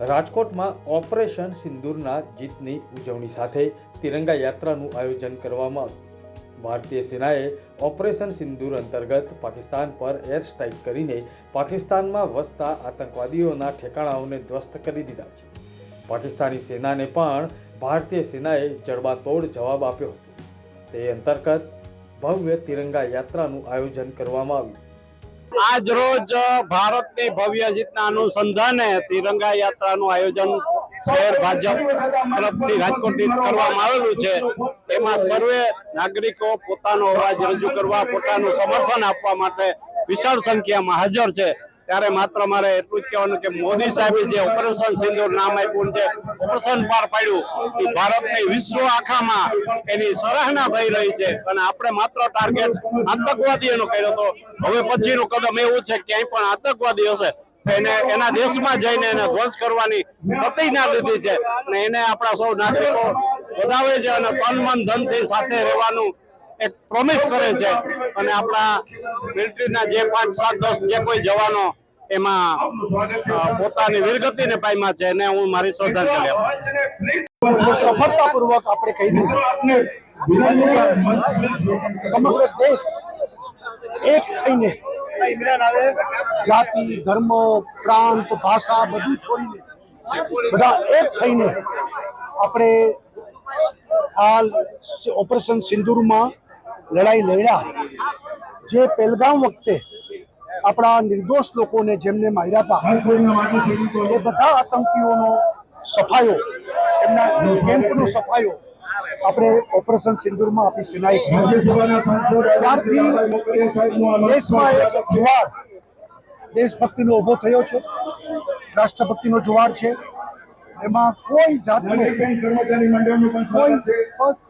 રાજકોટમાં ઓપરેશન સિંદૂરના જીતની ઉજવણી સાથે તિરંગા યાત્રાનું આયોજન કરવામાં આવ્યું. ભારતીય સેનાએ ઓપરેશન સિંદૂર અંતર્ગત પાકિસ્તાન પર એર સ્ટ્રાઇક કરીને પાકિસ્તાનમાં વસતા આતંકવાદીઓના ઠેકાણાઓને ધ્વસ્ત કરી દીધા છે. પાકિસ્તાની સેનાને પણ ભારતીય સેનાએ જડબાતોડ જવાબ આપ્યો હતો. તે અંતર્ગત ભવ્ય તિરંગા યાત્રાનું આયોજન કરવામાં આવ્યું. આજ રોજ ભારતની ભવ્ય જીતના અનુસંધાને તિરંગા યાત્રાનું આયોજન શહેર ભાજપ તરફથી રાજકોટથી કરવામાં આવેલું છે. એમાં સર્વે નાગરિકો પોતાનો અવાજ રજૂ કરવા, પોતાનું સમર્થન આપવા માટે વિશાળ સંખ્યામાં હાજર છે. ત્યારે માત્ર મારે એટલું જ કહેવાનું કે મોદી સાહેબે જે ઓપરેશન સિંદૂર નામ આપ્યું છે, ઓપરેશન પાર પાડ્યું, એ ભારતની વિશ્વ આખામાં એની સરાહના થઈ રહી છે. અને આપણે માત્ર ટાર્ગેટ આતંકવાદીઓનો કર્યો હતો હવે પછીનું કદમ એવું છે, ક્યાંય પણ આતંકવાદી હશે એને એના દેશમાં જઈને એને ધ્વંસ કરવાની પ્રતિજ્ઞા લીધી છે. અને એને આપણા સૌ નાગરિકો વધાવે છે અને તન મન ધનથી સાથે રહેવાનું એક પ્રોમિસ કરે છે અને આપણા મિલિટરીના જે પાંચ, સાત દસ જે કોઈ જવાનો એમાં પોતાની વીરગતિને પામ્યા છે એને હું મારી શ્રદ્ધાંજલિ સફળતાપૂર્વક આપણે કહી દીધું સમગ્ર દેશ એક થઈને જાતિ, ધર્મ, પ્રાંત, ભાષા બધું છોડીને બધા એક થઈને આપણે હાલ ઓપરેશન સિંદૂરમાં લડાઈ લડ્યા જે પહેલગામ વખતે આપણા નિર્દોષ લોકોને જેમને માર્યા હતા, એ બધા આતંકીઓનો સફાયો, એમના કેમ્પનો સફાયો આપણે ઓપરેશન સિંદુરમાં આપણી સેનાએ. ત્યારથી દેશમાં એક જુવાર દેશભક્તિનો ઊભો થયો છે, રાષ્ટ્રભક્તિનો જુવાર છે એમાં કોઈ જાતનો કોઈ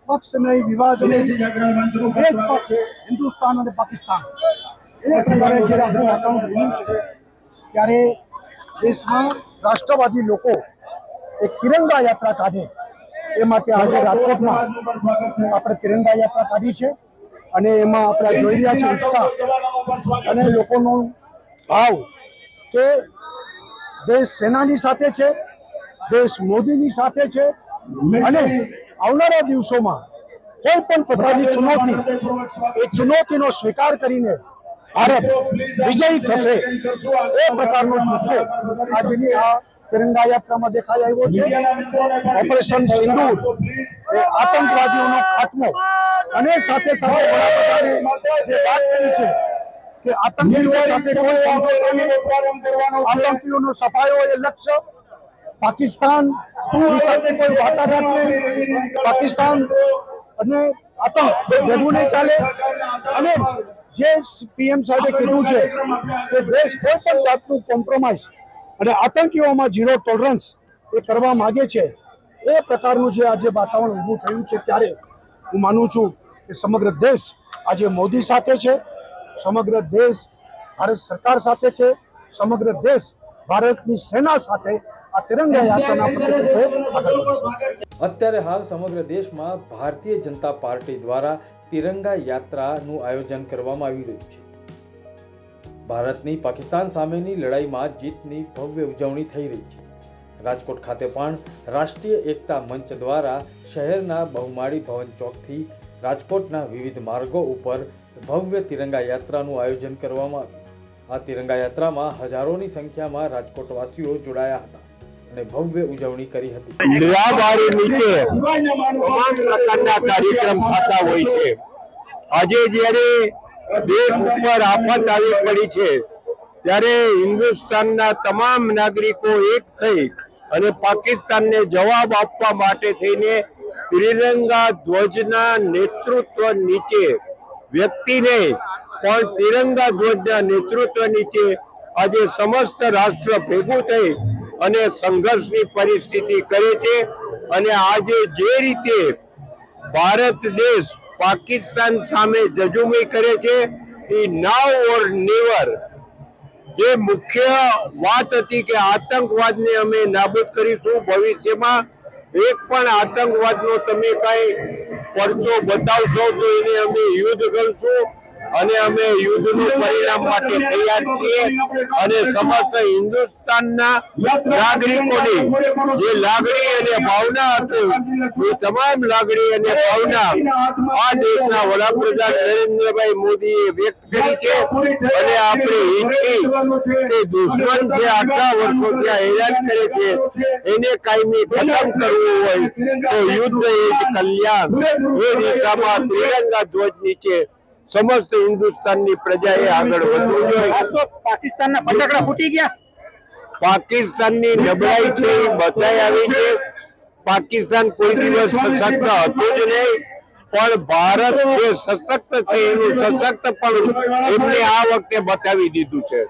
પક્ષ નહીં વિવાદ નહીં. જ પક્ષ હિન્દુસ્તાન અને પાકિસ્તાન. એ પ્રકારે આપણું બન્યું છે ત્યારે દેશમાં રાષ્ટ્રવાદી લોકો એક તિરંગા યાત્રા કાઢે. એ માટે આજે રાજકોટમાં આપણે તિરંગા યાત્રા કાઢી છે અને એમાં આપણે જોઈ રહ્યા છે ઉત્સાહ અને લોકોનો ભાવ કે દેશ સેનાની સાથે છે દેશ મોદીની સાથે છે. અને આવનારા દિવસોમાં કોઈ પણ પ્રકારની ચુનૌતી, એ ચુનૌતીનો સ્વીકાર કરીને ભારત વિજયી થશે. એ પ્રકારનો જુસ્સો આજની આ તિરંગા યાત્રામાં દેખાઈ આવ્યો છે. ઓપરેશન સિંદૂર, એ આતંકવાદીઓનો ખાત્મો અને સાથે સાથે વડાપ્રધાને જે વાત કરી છે કે આતંકીઓ સાથે કોઈ આતંકીઓનો સફાયો એ લક્ષ્ય પાકિસ્તાન પાકિસ્તાન અને આતંક નહીં ચાલે. અને જે પીએમ સાહેબે કીધું છે કે દેશ કોઈ પણ જાતનું કોમ્પ્રોમાઇઝ અને આતંકીઓમાં ઝીરો ટોલરન્સ એ કરવા માગે છે, એ પ્રકારનું જે આજે વાતાવરણ ઊભું થયું છે ત્યારે હું માનું છું કે સમગ્ર દેશ આજે મોદી સાથે છે, સમગ્ર દેશ ભારત સરકાર સાથે છે, સમગ્ર દેશ ભારતની સેના સાથે આ તિરંગા યાત્રાના પ્રતિકરૂપે અત્યારે હાલ સમગ્ર દેશમાં ભારતીય જનતા પાર્ટી દ્વારા તિરંગા યાત્રાનું આયોજન કરવામાં આવી રહ્યું છે. ભારતની પાકિસ્તાન સામેની લડાઈમાં જીતની ભવ્ય ઉજવણી થઈ રહી છે. રાજકોટ ખાતે પણ રાષ્ટ્રીય એકતા મંચ દ્વારા શહેરના બહુમાળી ભવન ચોકથી રાજકોટના વિવિધ માર્ગો ઉપર ભવ્ય તિરંગા યાત્રાનું આયોજન કરવામાં આવ્યું. આ તિરંગા યાત્રામાં હજારોની સંખ્યામાં રાજકોટવાસીઓ જોડાયા હતા. અને ભવ્ય ઉજવણી કરી હતી. કાર્યક્રમ થતા હોય છે. આજે જ્યારે દેશ ઉપર આફત આવી પડી છે, ત્યારે હિન્દુસ્તાનના તમામ નાગરિકો એક થઈ અને પાકિસ્તાનને જવાબ આપવા માટે થઈને ત્રિરંગા ધ્વજના નેતૃત્વ નીચે, વ્યક્તિને પણ તિરંગા ધ્વજના નેતૃત્વ નીચે આજે સમસ્ત રાષ્ટ્ર ભેગું થઈ અને સંઘર્ષની પરિસ્થિતિ કરે છે અને આજે જે રીતે ભારત દેશ પાકિસ્તાન સામે જજુમી કરે છે, એ નાવ ઓર નેવર જે મુખ્ય વાત હતી કે આતંકવાદને અમે નાબૂદ કરીશું, ભવિષ્યમાં એક પણ આતંકવાદનો તમે કાંઈ પરચો બતાવશો તો એને અમે યુદ્ધ કરશું. અને અમે યુદ્ધનું પરિણામ માટે તૈયાર છીએ અને સમસ્ત હિન્દુસ્તાનના નાગરિકોની જે લાગણી અને ભાવના હતી, એ તમામ લાગણી અને ભાવના આ દેશના વડાપ્રધાન નરેન્દ્રભાઈ મોદીએ વ્યક્ત કરી છે. અને આપણે હિન્દી કે દુશ્મન જે આટલા વર્ષો ત્યાં હેરાન કરે છે, એને કાયમી ખતમ કરવું હોય તો યુદ્ધ એ જ કલ્યાણ. એ દિશામાં ત્રિરંગા ધ્વજ નીચે સમસ્ત હિન્દુસ્તાનની પ્રજાએ આગળ વધવું જોઈએ. પાકિસ્તાનના ફટાકડા ફૂટી ગયા. પાકિસ્તાનની નબળાઈ છે એ બતાવી આવી છે. પાકિસ્તાન કોઈ દિવસ સશક્ત હતું જ નહીં પણ ભારત જે સશક્ત છે એનું સશક્ત પણ એમને આ વખતે બતાવી દીધું છે.